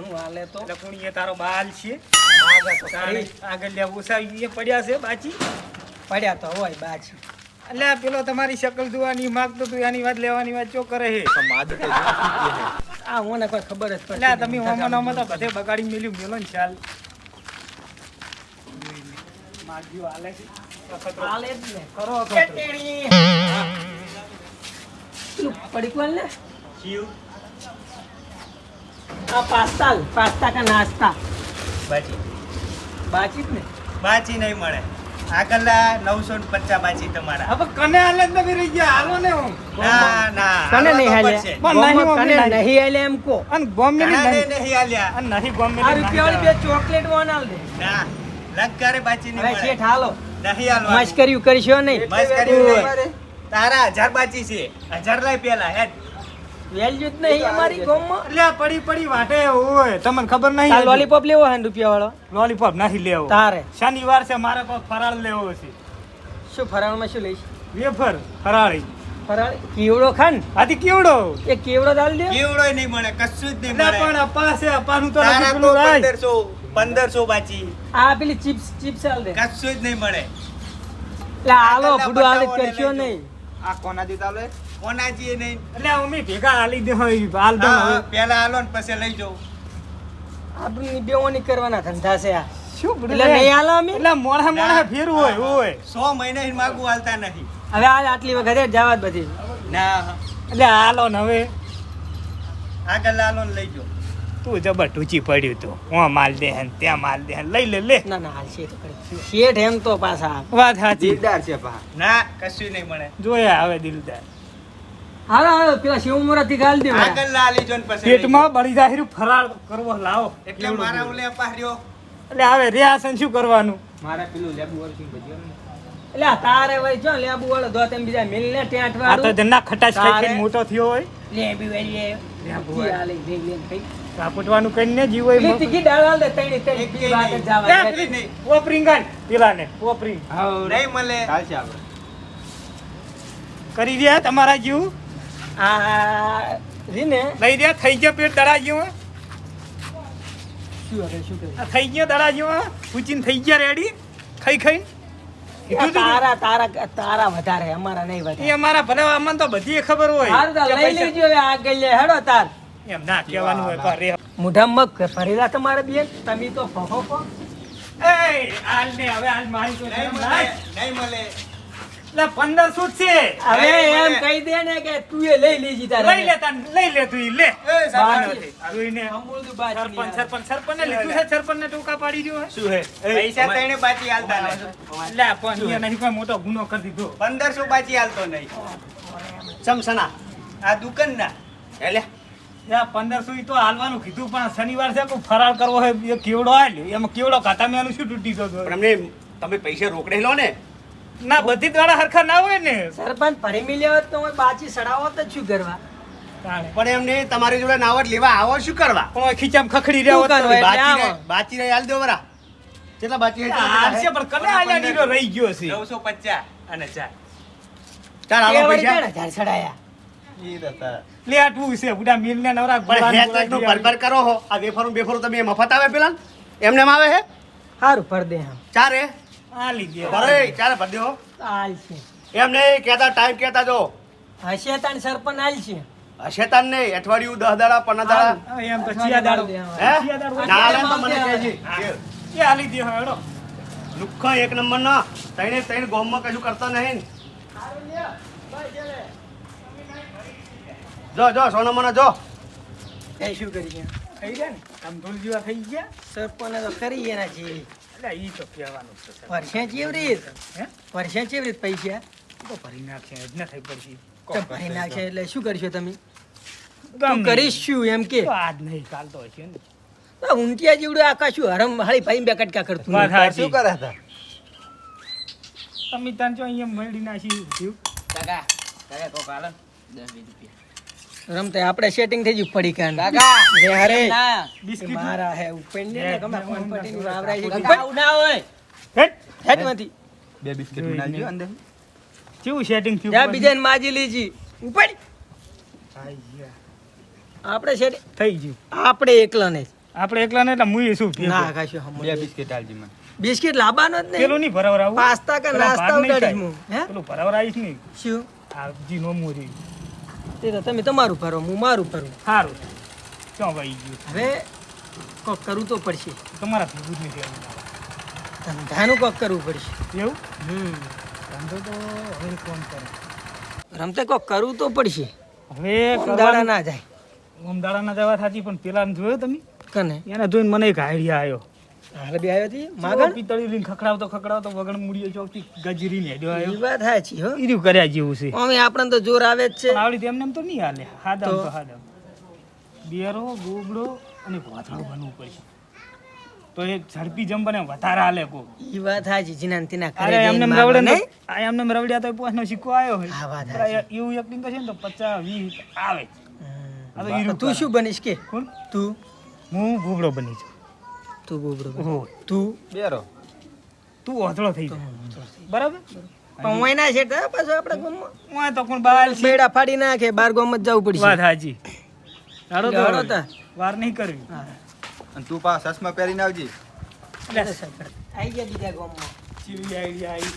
ઘણું હાલે તો. એટલે તારો બાલ છે. આગળ લે ઉસાવી પડ્યા છે બાચી પડ્યા તો હોય બાચી એટલે પેલો તમારી શકલ જોવાની માગતો તું એની વાત લેવાની વાત ચો કરે હે આ મને કોઈ ખબર જ પડે આ તમે હોમાં ઓમાં તો બધે બગાડી મેલ્યું મેલો ને ચાલ. માગ્યું હાલે છે. હાલે જ ને કરો. ને શિવ આ પાસ્તા પાસ્તા કા નાસ્તા. બાજી. બાજી ને? બાજી નહીં મળે. આગળના નવસો ને પચાસ બાજી તમારા. હવે કને હાલે જ નથી રહી ગયા? હાલો ને હું. ના ના કને નહીં હાલવા હાલે પણ નહીં, કને નહીં. નહીં હાલે એમ કો અને ગોમે ની નહીં નહીં. હાલ્યા? અને નહીં ગોમે આ રૂપિયા બે ચોકલેટ વનાલ દે. ના લગ બાજી નહીં નહીં મળે. શેઠ હાલો. નહીં હાલવાનું. મશ્કરીયું કરશો નહીં. નહીં. તારા હજાર બાજી છે. હજાર લાય પેલા હેડ. વેલ્યુ જ નહીં અમારી ગોમમાં. એટલે પડી પડી વાટે ઓય તમને ખબર નહીં આ લોલીપોપ લેવો હે રૂપિયા વાળો લોલીપોપ નહીં લેવો. તારે. શનિવાર છે મારે કોઈ ફરાળ લેવો છે. શું ફરાળમાં શું લઈશ? વેફર ફરાળી. ફરાળ? કેવડો ખાન? આથી કેવડો? એ કેવડો દાલ દે કેવડોય નહીં મળે કશું જ નહીં મળે. પણ અપા છે અપાનું તો નથી તારા પેલું રાય. પંદરસો પંદરસો બાચી. આ પેલી ચિપ્સ ચિપ્સ આલ દે. કશું જ નહીં મળે. એટલે આલો ફૂડ આલે કરશો નહીં. આ કોના દીધા લે? કોનાજી નહીં. એટલે અમે ભેગા હાલી દે હોય હાલ. પેલા હાલો ને પછી લઈ જાઓ આપણી બેઓની કરવાના ધંધા છે આ. શું બધું એટલે નહીં હાલો અમે? એટલે મોડા મોડા ના. ફેરવું હોય હોય. સો મહિને માગું હાલતા નથી. હવે આ આટલી વખત જવા જ બધી. ના એટલે હાલો ને હવે. આગળ હાલો ને લઈ જાઓ તું જબર ટૂચી પડ્યું તું. હું માલ દે હે ત્યાં માલ દે લઈ લે લે. ના ના હાલ શેઠ શેઠ એમ તો પાછા. વાત સાચી. દીદાર છે પા ના કશું નહીં મળે. જોયા હવે દિલદાર. હાલો હાલો પેલા શિવ મુરાતી ગાલ દે આગળ લાલી જોન પછી પેટમાં બળી જાહેર ફરાર કરવો લાવો. એટલે મારા ઉલે પાડ્યો એટલે હવે રિયાસન શું કરવાનું? મારા પેલું લેબુ વર્ષી ભજ્યો એટલે તારે વળી જો લેબુ વાળો દો તેમ બીજા મિલ ને ટેન્ટ આ તો જન્ના ખટાશ ખાઈ ખાઈને મોટો થયો હોય. લેબુ વાળી લેબુ વાળી. હાલે જઈ લઈને કાપટવાનું કઈ ને જીવો એ તીખી દાળ હાલ દે તૈણી તૈણી એક બીજી વાત જાવા નહીં. જવા લે, દે. પેલી ઓપરિંગ હા નહીં મળે. ચાલશે આપણે કરી રહ્યા તમારા જીવ? આ રીને લઈ રહ્યા થઈ ગયો પેટ દડા જેવો શું હવે શું કરે આ થઈ ગયો દડા જેવો પૂચીને થઈ ગયા રેડી ખાઈ ખાઈ? તારા તારા તારા વધારે અમારા નહીં એ અમારા ભલે અમને તો બધી ખબર હોય. હારું તાર લઈ લેજો હવે આગળ લે હેડો તાર. એમ ના કહેવાનું હોય પણ રે. મોઢામાં તમારે બેન તમે તો ફફો ફો. એ હાલ ને હવે હાલ મારી તો નહીં મળે નહીં મળે. એટલે પંદર સૂટ છે. હવે એમ કહી દે ને કે તું એ લઈ લેજી તારે લઈ લે તાન લઈ લે તું ઈ લે. એ સરપંચ. સરપંચ સરપંચ સરપંચ ને લીધું છે સરપંચ ને ટોકા પાડી દ્યો હે? શું હે? પૈસા તઈને બાજી હાલતા નહીં. લે પણ નહીં કોઈ મોટો ગુનો કરી દીધો. પંદરસો બાજી હાલતો નહીં. ચમસના. આ દુકાન ના એટલે પંદરસો ઈ તો હાલવાનું કીધું પણ શનિવાર છે કોઈ ફરાળ કરવો હોય કેવડો હાલ? એમાં કેવડો ખાતા મેનું શું તૂટી ગયો પણ તમે પૈસા રોકડે લો ને. ના બધી દ્વારા હરખા ના હોય ને. સરપંચ ફરી મિલ્યા હોત તો હું બાચી સડાવો તો શું કરવા? પણ એમને તમારી જોડે નાવટ લેવા આવો શું કરવા? પણ ખીચામાં ખખડી રહ્યા હોત? બાચી રહે હાલ દો બરા કેટલા બાચી રહી હાલશે પણ કને આલ્યા નીરો રહી ગયો છે? નવસો પચાસ અને ચાર. ચાલ એ આવો પૈસા. હજાર સડાયા. લે આટલું છે બુડા મિલ ને નવરા પણ હેતનું ભરભર કરો હો. આ વેફરું બેફરું તમે મફત આવે પેલા? એમને આવે હે? સારું પર દે આમ. ચારે. આ લીધે ભરે ચારે ભર હાલ છે એમ નહીં કહેતા ટાઈમ કહેતા જો. હશે તાણ સરપંચ હાલ છે શેતાન નહીં અઠવાડિયું દસ દાડા પંદર દાડા. એમ તો ચિયા દાડો. હે? ના હાલે તો મને કહેજે. એ હાલી દે હેડો. લુખ્ખા એક નંબર ના તઈને તઈને ગોમમાં કશું કરતા નહીં. જો જો સોના મને જો. એ શું કરી છે થઈ ગયા ને? ધમધોલ જેવા થઈ ગયા? સરપંચ તો કરી એના જેવી. એટલે ઈ તો કહેવાનું છે. વર્ષે ચેવરીત હે? વર્ષે ચેવરીત પૈસા? તો ભરી નાખશે જ ના થઈ પડશે તો ભરી નાખશે એટલે શું કરશો તમે? ગમે. તું કરીશ શું એમ કે? આજ નહીં કાલ તો હશે ને. તો ઊંટિયા જેવડું આખા શું હરમ હાળી ભાઈ બે કટકા કરતું શું કરે હતા? તમે તાન જો અહીંયા મળી નાખી જીવ. રમતે આપણે સેટિંગ થઈ ગયું પડી કાન રે હરે બિસ્કિટ મારા હે ઉપેન ને ગમે ફોન પટીનું વાવરાય છે. કાકા, ઉપેન હેટ. હેડમાંથી બે બિસ્કિટ બનાવજો અંદર. કેવું સેટિંગ થયું ત્યાં બીજાને માજી લીજી આઈ આપણે સેટ થઈ ગયું. આપણે એકલા ને આપણે એકલા ને એટલે મુઈ શું ના કાશો હમ બે બિસ્કિટ આલજી મને. બિસ્કિટ લાવવાનો જ નહીં. પેલું નહીં ભરાવર પાસ્તા કે નાસ્તા ઉડાડી હું. હે? પેલું ભરાવર આવીશ નહીં. શું? આ જી નો મોરી. તે તો તમે તમારું ભરો હું મારું ભરું. સારું ક્યાં ભાઈ ગયું હવે કોક કરવું તો પડશે. તમારા ભેગું જ નથી ધંધાનું કોક કરવું પડશે. એવું? હમ. ધંધો તો હવે કોણ કરે? રમતે કોક કરવું તો પડશે. હવે દાડા ના જાય. ઓમ દાડા ના જવા સાચી પણ પેલા જોયો તમે? કને? એને જોઈને મને એક આઈડિયા આવ્યો હાલ બી આવ્યો હતી માગણ? પિતળી લઈને ખખડાવતો ખખડાવતો વગણ મૂડીએ ચોકથી ગજરી ને હેડ્યો આવ્યો વાત વાત છે હો ઈર્યું કર્યા જેવું છે. અમે આપણને તો જોર આવે જ છે. આવડી તેમને એમ તો નહીં હાલે. હાદમ તો? હાદમ. બેરો ગોબડો અને ગોથળો બનવું પડશે. તો એ ઝડપી જંપ વધારે હાલે કો ઈ વાત સાચી જીનાન તીના અરે ઘરે એમને રવડે ને આ એમને રવડ્યા તો પોસનો સિક્કો આવ્યો હોય. હા, વાત પણ એવું એક્ટિંગ કરશે ને તો પચાસ વીસ આવે. આ તો શું બનીશ કે? કોણ? તું? હું ગોબડો બની છું. તું બોબડો. ઓહો. તું? બેરો. તું ઓથળો થઈ જાય. બરાબર? પણ હું ના છે પાછો આપણે ગામમાં. હું તો બેડા ફાડી નાખે બાર ગામમાં જ જવું પડશે. વાત હાજી હાલો તો હાલો તા. વાર નહીં કરવી. અને તું પા ચશ્મા પહેરીને આવજી. આઈ ગયા બીજા ગામમાં. ચીવી આઈડિયા આવી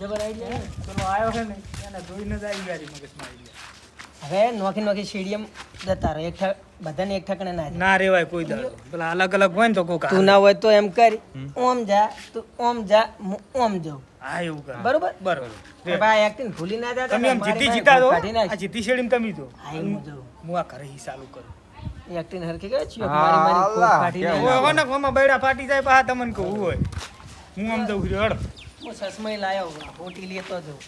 જબર આઈડિયા. પેલો આવ્યો છે ને એને જોઈને જ આવી ગયા મગજમાં આઈડિયા હવે નોખી નોખી સીડીએમ જતા રહે. એકઠા બધાને એક ઠકણે ના જાય. ના રેવાય કોઈ દાડો. પેલા અલગ અલગ હોય ને તો કોકા તું ના હોય તો એમ કરી. ઓમ જા તું ઓમ જા હું ઓમ જાઉં. હા એવું કર. બરોબર? બરોબર. ભાઈ એક્ટિંગ ભૂલી ના જાતા તમે એમ જીતી જીતા દો આ જીતી શેડીને તમે તો હા, હું જાઉં. હું આ ઘરે હી ચાલુ કરું. એક્ટિંગ હરખી ગયો છે મારી મારી કોક ફાટી? નાખ. ઓય હોને કોમાં બૈડા ફાટી જાય પા તમને કહું હોય હું આમ દઉં છું હળ હું સસમય લાયો હોટી લેતો જઉં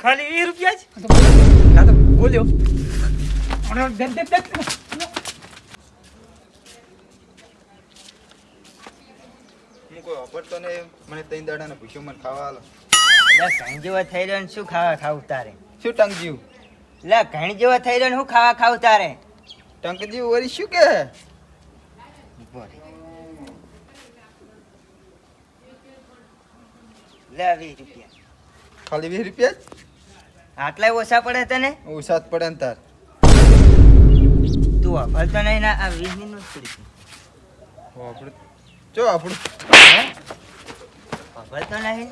ખાલી વીસ રૂપિયા જ ના તો બોલ્યો અને ધક ધક ધક. હું કોઈ તો ને મને ત્રણ દાડાને પૂછ્યું મને ખાવા આલો. લે ઘણી જેવો થઈ રહ્યો ને શું ખાવા ખાવું તારે? શું ટંક લે ઘણી જેવો થઈ રહ્યો ને શું ખાવા ખાવું તારે? ટંક જીવ શું કે? લે વીસ રૂપિયા. ખાલી વીસ રૂપિયા આટલા ઓછા પડે તને? ઓછા જ પડે ને તાર. વાપરતો નહીં ના આ વીસની નોટ પડી આપણું જો આપણું વાપરતો નહીં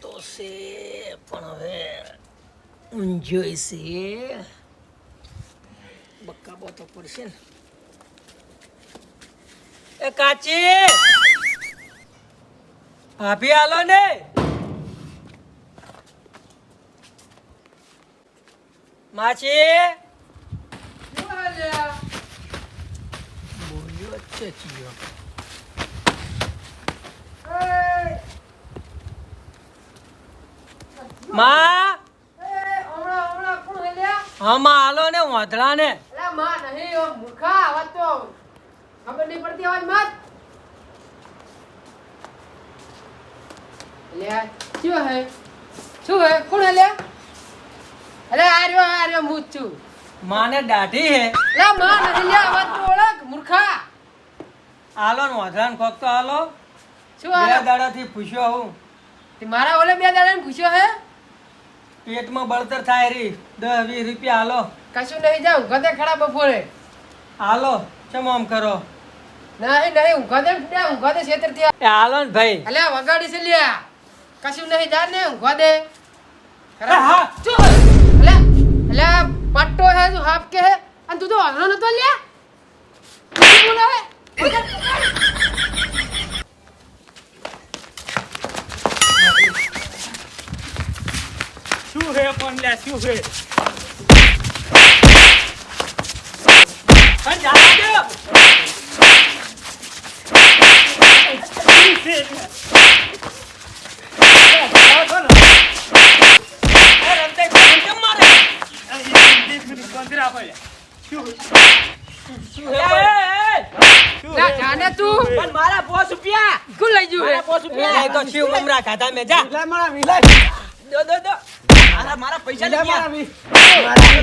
તો છે પણ હવે ઊંઝોય છે બક્કાબો તો પડશે ને. એ કાચી! ભાભી હાલો ને. માછી બોલ્યો છે ચિયો. માં! હા માં હાલો ને વાંધળા ને. માં નહીં ઓ મૂર્ખા આવાજ તો ખબર નહીં પડતી અવાજ મત લે શું હે? શું હે? કોણ હે લે? અરે આર્યો આર્યો હું છું. માને દાઢી હે. લે માં નહીં લે અવાજ તો ઓળખ મૂર્ખા. હાલો ને વાંધળા કોક તો હાલો. શું બે દાડા થી પૂછ્યો હું. તે મારા ઓલે બે દાડાને પૂછ્યો હે? પેટમાં બળતર થાય રી દસ વીસ રૂપિયા હાલો. કશું નહીં જાઉં ગધે ખરા બપોરે. હાલો ચમ આમ કરો? નહીં નહીં ઊંઘા દે ને ઊંઘા દે છેતરથી હાલો ને ભાઈ. અલ્યા વગાડી છે લ્યા. કશું નહીં જા ને ઊંઘા દે હા પટ્ટો હે તું હાફ કે હે? અને તું તો વાંધો નતો લ્યા? શું બોલે શું હે પણ લે શું હે? મારા પોસ રૂપિયા. કુલ લઈ જુ મારા પોસ રૂપિયા. તો શિવ મમરા ખાધા મે જા. મારા વિલા દો દો દો. મારા મારા પૈસા લઈ ગયા.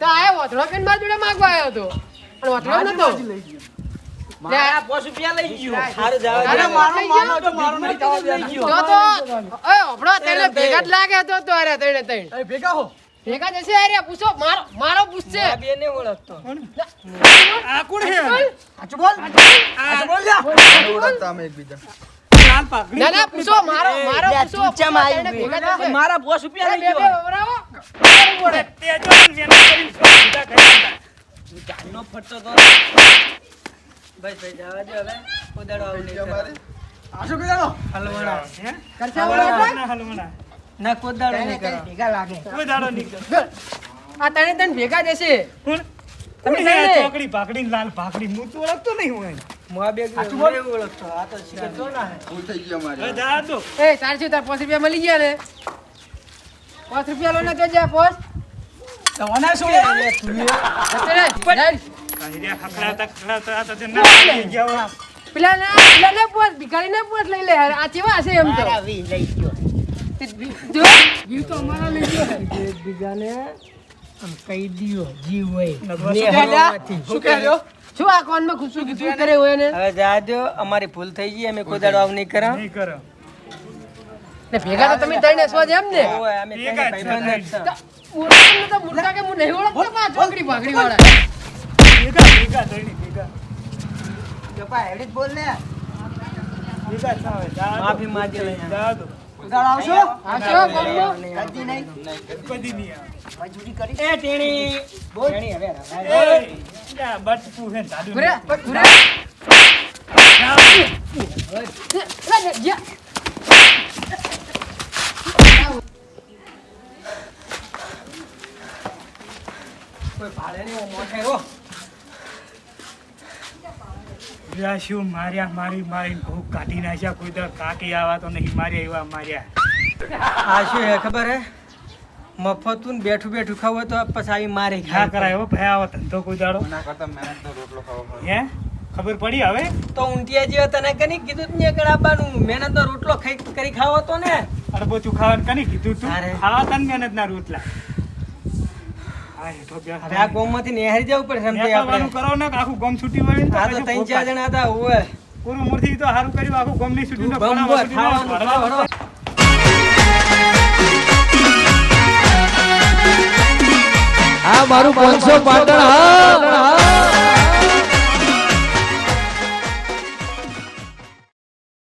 તો આ વથડો પેન માર જોડે માંગવા આવ્યો હતો અને વથડો નતો. મારા પોસ રૂપિયા લઈ ગયો. સારું જવા અરે મારો માનો તો મારો તો તો ઓય ઓભળો તેને ભેગા જ લાગે તો તો અરે તઈને ભેગા હો. ભેગા જશે અરે પૂછો મારો મારો પૂછશે. આ બે ને ઓળખતો આ કોણ છે સાચું બોલ. સાચું બોલ. લ્યા લાલ પાઘડી ના ના પૂછો મારો મારો પૂછો ચમ આવી ભેગા જશે મારા પોસ રૂપિયા લઈ ગયો. વવરાવો. તે જો ને કરીને સીધા કરી જાનનો ફટતો તો. બસ ભાઈ જવા દે હવે. ઉદાડો આવું નહીં કરો. સાચું કીધું હે? કરશે વવરાવો? ના ના કોદાડો નહીં કરો કોઈ દાડો નહીં કરે. આ તને તને ભેગા દેશે. કોણ? તમે? ચોકડી ભાખડી લાલ ભાખડી હું તો ઓળખતો નહીં હું ભિખારી ને પોસ. લઈ લે. આ કેવા હશે એમ તો? જો જીવ તો અમારા લઈ ગયો. આમ કહી દ્યો જીવ હોય. શું કહેજો? શું આ કોણમાં ખુશું કીધું કરે હોય ને હવે જા અમારી ભૂલ થઈ ગઈ અમે કોદાડો આવ નહીં કરા. નહીં કરો. ને ભેગા તો તમે ત્રણે છો જ એમ ને ઓય, અમે ત્રણે ભેગા જ છે, ભાઈબંધ જ છે. તો મૂર્ખા કે હું નહીં ઓળખતો પણ છોકરી ભાગડી વાળા. ભેગા ભેગા થઈને ભેગા. ભેગા થાવે. માફી માંગી લઈ જા દો. આવશો આવશો શું ગમનો કદી નહીં કરી એ ટેણી બોલ ટેણી હવે. એ, બટ નહીં. જા. લે લે જા કોઈ ભાડે નહીં, ઓ મોઢે હો. જા માર્યા મારી મારી ભૂખ કાઢી નાખ્યા કોઈ દર કાકી આવા તો નહીં માર્યા એવા માર્યા. આ શું હે ખબર હે? મફતું ને બેઠું બેઠું ખાવ તો પછી આવી મારે ઘા કરાય હો ભાઈ આવો ધંધો કોઈ દાડો. હે? ખબર પડી હવે? તો ઊંટિયા જેવા તને કની કીધું તું ને કડાબાનું મહેનત નો રોટલો ખાઈ કરી ખાવો તો ને. અડબોચું ખાવાનું કની કીધું તું. ખાવા તન મહેનત ના રોટલા. તો હવે આ ગોમમાંથી નેહરી જવું પડે સમજે આપણે. કરો ને આખું ગમ છૂટી વળી તો આ તો ત્રણ ચાર જણા હતા ઓય પૂરું મૂર્તિ તો સારું કર્યું આખું ગમની છૂટી ખાવાનું. આ મારું પાંચસો પાટણ હા